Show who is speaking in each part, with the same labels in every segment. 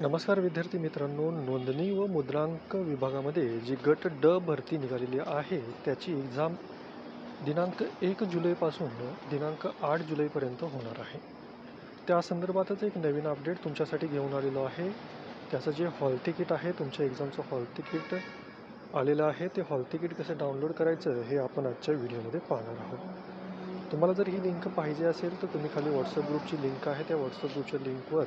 Speaker 1: नमस्कार विद्यार्थी मित्रांनो नोंदणी व मुद्रांक विभागामध्ये जी गट ड भरती निघालेली आहे त्याची एक्झाम दिनांक एक जुलैपासून दिनांक आठ जुलैपर्यंत होणार आहे. त्या संदर्भातच एक नवीन अपडेट तुमच्यासाठी घेऊन आलेलो आहे. त्याचं जे हॉल तिकीट आहे तुमच्या एक्झामचं हॉल तिकीट आलेलं आहे. ते हॉल तिकीट कसं डाउनलोड करायचं हे आपण आजच्या व्हिडिओमध्ये पाहणार आहोत. तुम्हाला जर ही लिंक पाहिजे असेल तर तुम्ही खाली व्हॉट्सअप ग्रुपची लिंक आहे. त्या व्हॉट्सअप ग्रुपच्या लिंकवर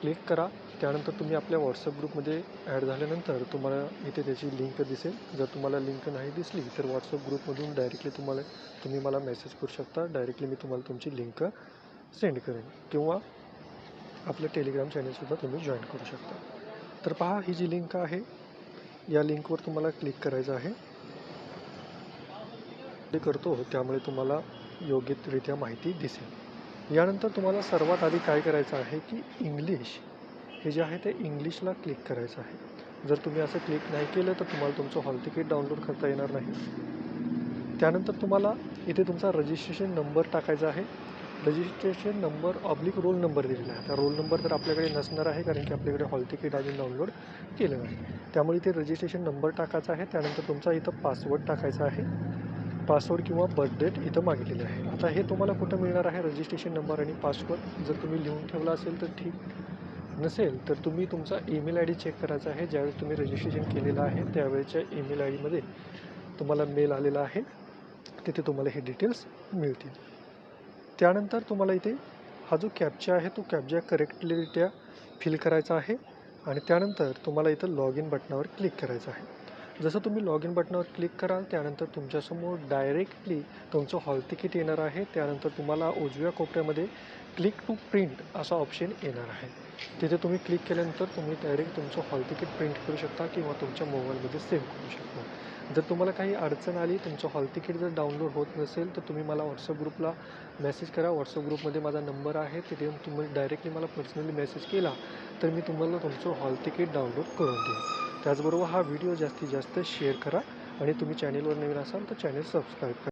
Speaker 1: क्लिक करा. त्यानंतर तुम्ही आपल्या व्हॉट्सअप ग्रुपमध्ये ॲड झाल्यानंतर तुम्हाला इथे त्याची लिंक दिसेल. जर तुम्हाला लिंक नाही दिसली तर व्हॉट्सअप ग्रुपमधून डायरेक्टली तुम्हाला तुम्ही मला मेसेज करू शकता. डायरेक्टली मी तुम्हाला तुमची लिंक सेंड करेन. किंवा आपलं टेलिग्राम चॅनलसुद्धा तुम्ही जॉईन करू शकता. तर पहा ही जी लिंक आहे या लिंकवर तुम्हाला क्लिक करायचं आहे. ते करतो त्यामुळे तुम्हाला योग्यरित्या माहिती दिसेल. यानंतर तुम्हाला सर्वात आधी काय करायचं आहे की इंग्लिश हे जे आहे ते इंग्लिशला क्लिक करायचं आहे. जर तुम्ही असं क्लिक नाही केलं तर तुम्हाला तुमचं हॉल तिकीट डाउनलोड करता येणार नाही. त्यानंतर तुम्हाला इथे तुमचा रजिस्ट्रेशन नंबर टाकायचा आहे. Registration number oblique roll number दिलेला आहे. त्या रोल नंबर तर आपल्याकडे नसणार आहे कारण की आपल्याकडे हॉल तिकीट अजून डाउनलोड केलं नाही. त्यामुळे इथे रजिस्ट्रेशन नंबर टाकायचा आहे. त्यानंतर तुमचा इथं पासवर्ड टाकायचा आहे. पासवर्ड किंवा बर्थ डेट इथं मागितलेले आहे. आता हे तुम्हाला कुठं मिळणार आहे? रजिस्ट्रेशन नंबर आणि पासवर्ड जर तुम्ही लिहून ठेवला असेल तर ठीक नसेल तर तुम्ही तुमचा ईमेल आय डी चेक करायचा आहे. ज्यावेळेस तुम्ही रजिस्ट्रेशन केलेलं आहे त्यावेळेच्या ईमेल आय डीमध्ये तुम्हाला मेल आलेला आहे. तिथे तुम्हाला हे डिटेल्स मिळतील. त्यानंतर तुम्हाला इथे हा जो कॅपचा आहे तो कॅपचा करेक्टलीरित्या फिल करायचा आहे. आणि त्यानंतर तुम्हाला इथं लॉग इन बटनावर क्लिक करायचं आहे. जसं तुम्ही लॉग इन बटनावर क्लिक कराल त्यानंतर तुमच्यासमोर डायरेक्टली तुमचं हॉल तिकीट येणार आहे. त्यानंतर तुम्हाला उजव्या कोपऱ्यामध्ये क्लिक टू प्रिंट असा ऑप्शन येणार आहे. तिथे तुम्ही क्लिक केल्यानंतर तुम्ही डायरेक्ट तुमचं हॉल तिकीट प्रिंट करू शकता किंवा तुमच्या मोबाईलमध्ये सेव्ह करू शकता. जर तुम्हाला काही अडचण आली तुमचं हॉल तिकीट जर डाउनलोड होत नसेल तर तुम्ही मला व्हॉट्सअप ग्रुपला मेसेज करा. व्हॉट्सअप ग्रुपमध्ये माझा नंबर आहे. तिथे तुम्ही डायरेक्टली मला पर्सनली मेसेज केला तर मी तुम्हाला तुमचं हॉल तिकीट डाउनलोड करून देईन त्याचबरोबर हा व्हिडिओ जास्तीत जास्त शेअर करा आणि तुम्ही चॅनेलवर नवीन असाल तर चॅनेल सबस्क्राईब करा.